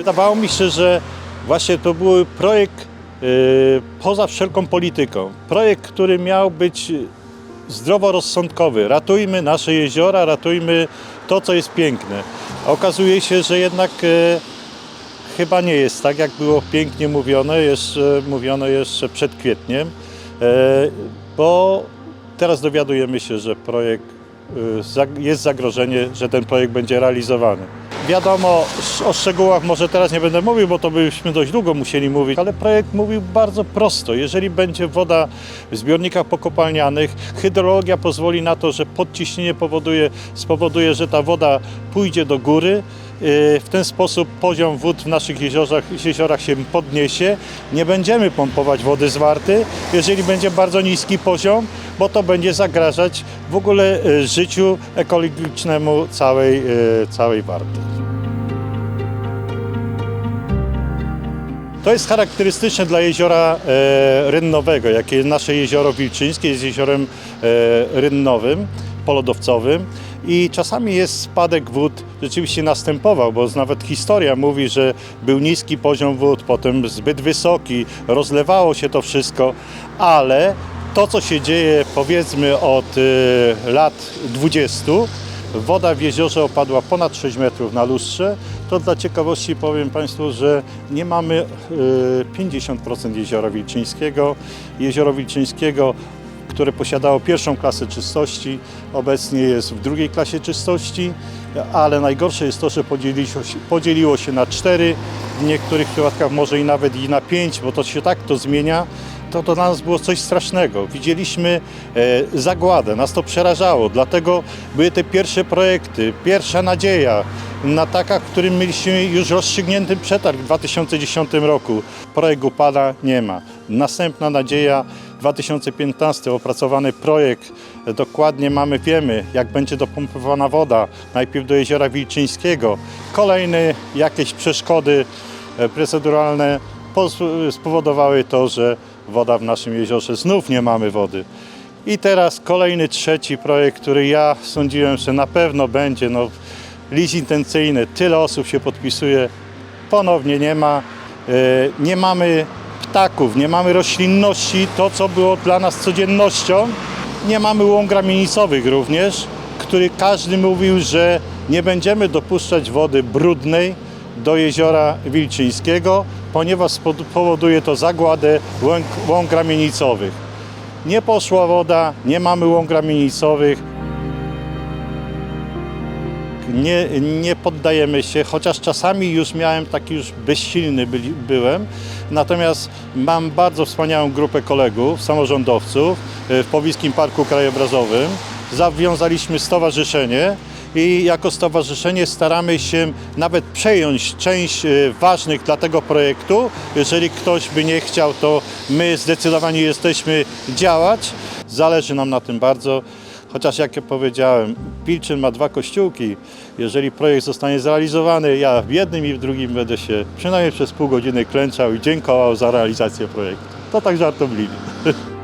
Wydawało mi się, że właśnie to był projekt y, poza wszelką polityką. Projekt, który miał być zdroworozsądkowy. Ratujmy nasze jeziora, ratujmy to, co jest piękne. A okazuje się, że jednak e, chyba nie jest tak, jak było pięknie mówione, jeszcze, mówione jeszcze przed kwietniem, e, bo teraz dowiadujemy się, że projekt jest zagrożenie, że ten projekt będzie realizowany. Wiadomo, o szczegółach może teraz nie będę mówił, bo to byśmy dość długo musieli mówić, ale projekt mówił bardzo prosto. Jeżeli będzie woda w zbiornikach pokopalnianych, hydrologia pozwoli na to, że podciśnienie powoduje, spowoduje, że ta woda pójdzie do góry. Yy, W ten sposób poziom wód w naszych jeziorach, jeziorach się podniesie. Nie będziemy pompować wody z warty, jeżeli będzie bardzo niski poziom, bo to będzie zagrażać w ogóle yy, życiu ekologicznemu całej, yy, całej warty. To jest charakterystyczne dla jeziora e, rynnowego, jakie nasze jezioro Wilczyńskie jest jeziorem e, rynnowym, polodowcowym i czasami jest spadek wód, rzeczywiście następował, bo nawet historia mówi, że był niski poziom wód, potem zbyt wysoki, rozlewało się to wszystko, ale to, co się dzieje powiedzmy od e, lat 20, Woda w jeziorze opadła ponad 6 metrów na lustrze. To dla ciekawości powiem Państwu, że nie mamy e, 50% jeziora Wilczyńskiego. Jezioro Wilczyńskiego, które posiadało pierwszą klasę czystości, obecnie jest w drugiej klasie czystości, ale najgorsze jest to, że podzieliło się, podzieliło się na cztery, w niektórych przypadkach może i nawet i na pięć, bo to się tak to zmienia to, dla nas było coś strasznego. Widzieliśmy e, zagładę, nas to przerażało, dlatego były te pierwsze projekty, pierwsza nadzieja na takach, w którym mieliśmy już rozstrzygnięty przetarg w 2010 roku. Projekt upada, nie ma. Następna nadzieja 2015 opracowany projekt, dokładnie mamy, wiemy jak będzie dopompowana woda, najpierw do jeziora Wilczyńskiego. Kolejne jakieś przeszkody e, proceduralne spowodowały to, że woda w naszym jeziorze znów nie mamy wody. I teraz kolejny trzeci projekt, który ja sądziłem, że na pewno będzie. No, list intencyjny, tyle osób się podpisuje, ponownie nie ma. E, Nie mamy ptaków, nie mamy roślinności, to co było dla nas codziennością. Nie mamy łąk ramienicowych również, który każdy mówił, że nie będziemy dopuszczać wody brudnej do jeziora Wilczyńskiego, ponieważ powoduje to zagładę łąk, łąk ramienicowych. Nie poszła woda, nie mamy łąk ramienicowych. Nie, nie poddajemy się, chociaż czasami już miałem taki już bezsilny byli, byłem. Natomiast mam bardzo wspaniałą grupę kolegów, samorządowców e, w Powiskim Parku Krajobrazowym. Zawiązaliśmy stowarzyszenie i jako stowarzyszenie staramy się nawet przejąć część e, ważnych dla tego projektu. Jeżeli ktoś by nie chciał, to my zdecydowanie jesteśmy działać. Zależy nam na tym bardzo. Chociaż jak ja powiedziałem, Pilczyn ma dwa kościółki. Jeżeli projekt zostanie zrealizowany, ja w jednym i w drugim będę się przynajmniej przez pół godziny klęczał i dziękował za realizację projektu. To tak żartobliwie.